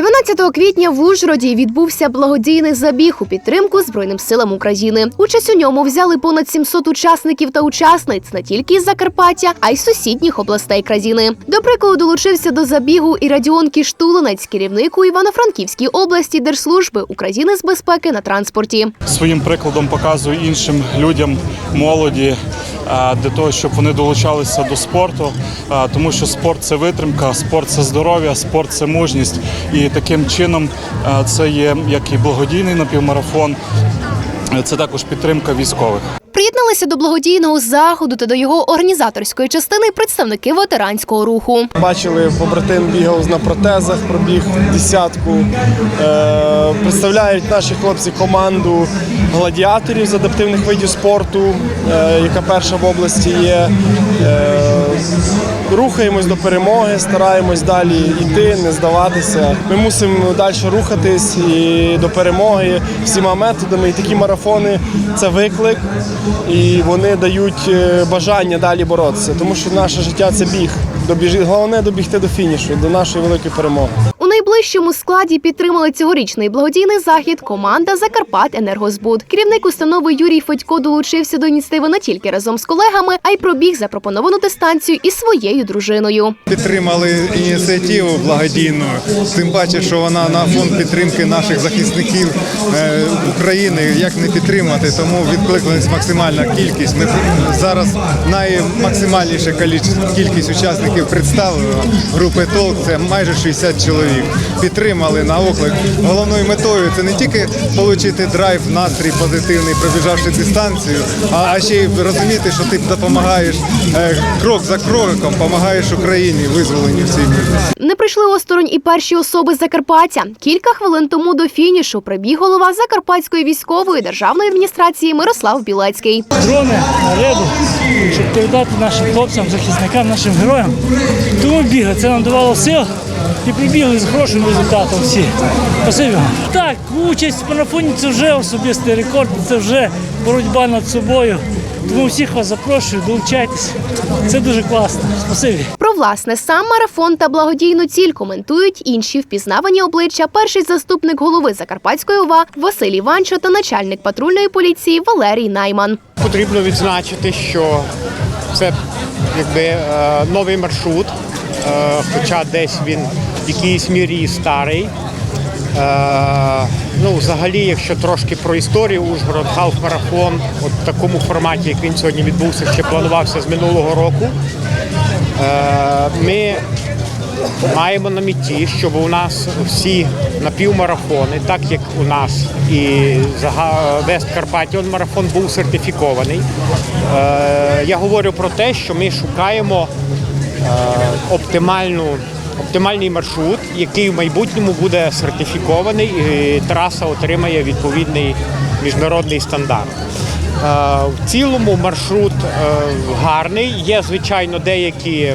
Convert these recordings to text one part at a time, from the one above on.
12 квітня в Ужгороді відбувся благодійний забіг у підтримку Збройним силам України. Участь у ньому взяли понад 700 учасників та учасниць не тільки із Закарпаття, а й сусідніх областей країни. До прикладу долучився до забігу і Радіон Кіштулинець, керівник у Івано-Франківській області Держслужби України з безпеки на транспорті. своїм прикладом показую іншим людям, молоді, е, для того, щоб вони долучалися до спорту, е, тому що спорт це витримка, спорт це здоров'я, спорт це мужність. І таким чином е, це є як і благодійний напівмарафон, е, це також підтримка військових. Приєдналися до благодійного заходу та до його організаторської частини представники ветеранського руху. Бачили, побратим бігав на протезах, пробіг десятку. Е, представляють наші хлопці команду гладіаторів з адаптивних видів спорту, яка перша в області є. Рухаємось до перемоги, стараємось далі йти, не здаватися. Ми мусимо далі рухатись і до перемоги всіма методами. І такі марафони це виклик, і вони дають е, бажання далі боротися, тому що наше життя це біг. Головне добігти до фінішу, до нашої великої перемоги. Найближчому складі підтримали цьогорічний благодійний захід команда Закарпат Енергозбуд. Керівник установи Юрій Федько долучився до ініціативи не тільки разом з колегами, а й пробіг запропоновану дистанцію із своєю дружиною. Підтримали ініціативу благодійну, тим паче, що вона на фонд підтримки наших захисників е, України. Як не підтримати, тому відкликнулась максимальна кількість. Ми зараз наймаксимальніша кількість учасників представлено. Групи ТОЛК це майже 60 чоловік. Підтримали на оклик. Головною метою це не тільки отримати драйв, настрій позитивний, пробіжавши дистанцію, а, а ще й розуміти, що ти допомагаєш е, крок за кроком, допомагаєш Україні визволенню в цій. Не прийшли осторонь і перші особи з Закарпаття. Кілька хвилин тому до фінішу прибіг голова Закарпатської військової державної адміністрації Мирослав Білецький. дрони на ряду, щоб передати нашим хлопцям, захисникам, нашим героям. Тому бігли. Це нам давало сил і прибігли з хорошим результатом всі. Спасибі. Так, участь в марафоні це вже особистий рекорд, це вже боротьба над собою. Тому всіх вас запрошую, долучайтесь. Це дуже класно. Спасибі. Про власне сам марафон та благодійну ціль коментують інші впізнавані обличчя. Перший заступник голови Закарпатської ОВА Василь Іванчо та начальник патрульної поліції Валерій Найман. Потрібно відзначити, що це якби е, новий маршрут, е, хоча десь він в якійсь мірі старий. Е, ну, взагалі, якщо трошки про історію, Ужгород халф-марафон от в такому форматі, як він сьогодні відбувся, ще планувався з минулого року. Ми маємо на меті, щоб у нас всі напівмарафони, так як у нас і Вест Карпатіон марафон був сертифікований. Е, Я говорю про те, що ми шукаємо е, оптимальну. Оптимальний маршрут, який в майбутньому буде сертифікований, і траса отримає відповідний міжнародний стандарт. Е, В цілому маршрут гарний. Є, звичайно, деякі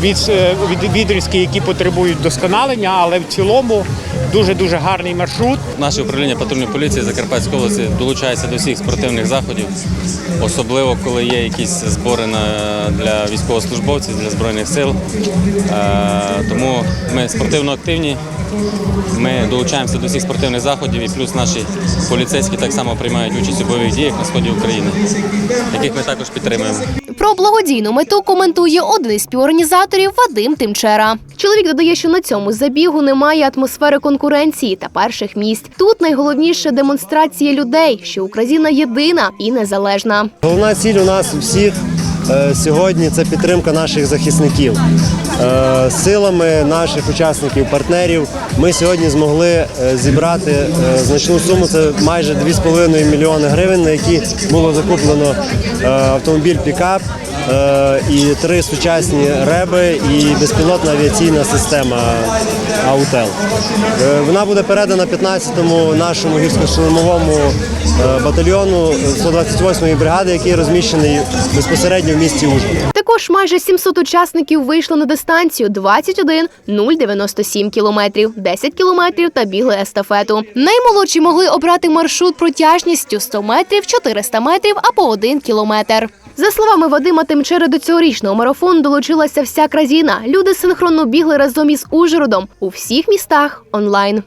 від, е, від, відрізки, які потребують досконалення, але в цілому дуже дуже гарний маршрут. Наше управління патрульної поліції Закарпатської області долучається до всіх спортивних заходів, особливо коли є якісь збори на, для військовослужбовців, для збройних сил. Е, тому ми спортивно активні. Ми долучаємося до всіх спортивних заходів, і плюс наші поліцейські так само приймають участь у бойових діях на сході України, яких ми також підтримуємо. Про благодійну мету коментує один із співорганізаторів Вадим Тимчера. Чоловік додає, що на цьому забігу немає атмосфери конкуренції та перших місць. Тут найголовніше демонстрація людей, що Україна єдина і незалежна. Головна ціль у нас у всіх сьогодні це підтримка наших захисників. Е, Силами наших учасників, партнерів ми сьогодні змогли е, зібрати е, значну суму. Це майже 2,5 мільйони гривень, на які було закуплено е, автомобіль пікап. Е, І три сучасні реби і безпілотна авіаційна система Аутел. Е, Вона буде передана 15-му нашому гірсько-штурмовому е, батальйону 128-ї бригади, який розміщений безпосередньо в місті Ужгород. Також майже 700 учасників вийшли на дистанцію 21 097 кілометрів, 10 кілометрів та бігли естафету. Наймолодші могли обрати маршрут протяжністю 100 метрів, 400 метрів або 1 кілометр. За словами Вадима Тимчери, до цьогорічного марафону долучилася вся країна. Люди синхронно бігли разом із Ужгородом у всіх містах онлайн.